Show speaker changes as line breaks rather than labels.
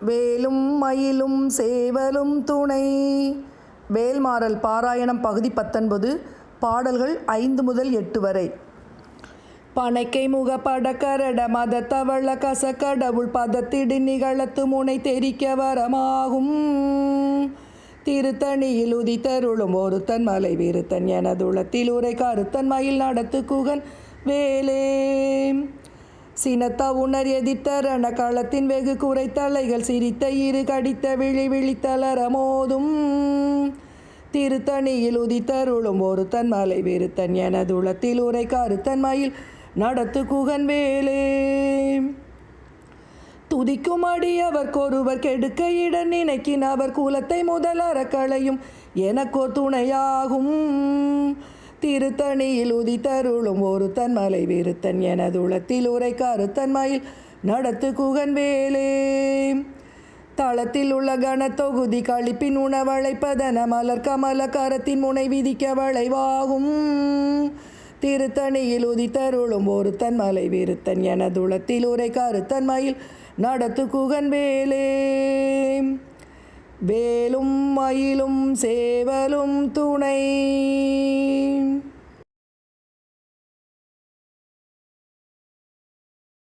வேலும் மயிலும் சேவலும் துணை. வேல்மாறல் பாராயணம் பகுதி பத்தொன்பது பாடல்கள் ஐந்து முதல் எட்டு வரை. பனைக்கை முகப்பட கரட மத தவள கச கடவுள் பதத்திடு நிகழத்து முனை தெரிக்க வரமாகும். திருத்தணியில் உதித்தருளும் ஒருத்தன் மலை வீருத்தன் எனதுளத்தில் உரை கருத்தன் மயில் நடத்து குகன் வேலே. சினத்த உணர் எதிர்த்தரண களத்தின் வெகு குறைத்தலைகள் சிரித்த இரு கடித்த விழி விழித்தளர மோதும். திருத்தணியில் உதித்தருளும் ஒருத்தன் மலை விருத்தன் எனதுளத்தில் உரை கருத்தன் மயில் நடத்து குகன் வேலே. துதிக்கும் அடியவர்க்கொருவர் கெடுக்க இட நினைக்கின் அவர் குலத்தை முதலற களையும் எனக்கோ துணையாகும். திருத்தணியில் உதித்தருளும் ஒரு தன்மலை விருத்தன் எனதுளத்தில் உரை கருத்தன் மயில் நடத்து குகன் வேலே. தளத்தில் உள்ள கனத்தொகுதி கழிப்பின் உணவழைப்பதன மலர் கமல கரத்தின் முனை விதிக்க வளைவாகும். திருத்தணியில் உதித்தருளும் ஒருத்தன் மலை விருத்தன் எனதுளத்தில் உரை கருத்தன் மயில் நடத்து குகன் வேலே. வேலும் மயிலும் சேவலும் துணை.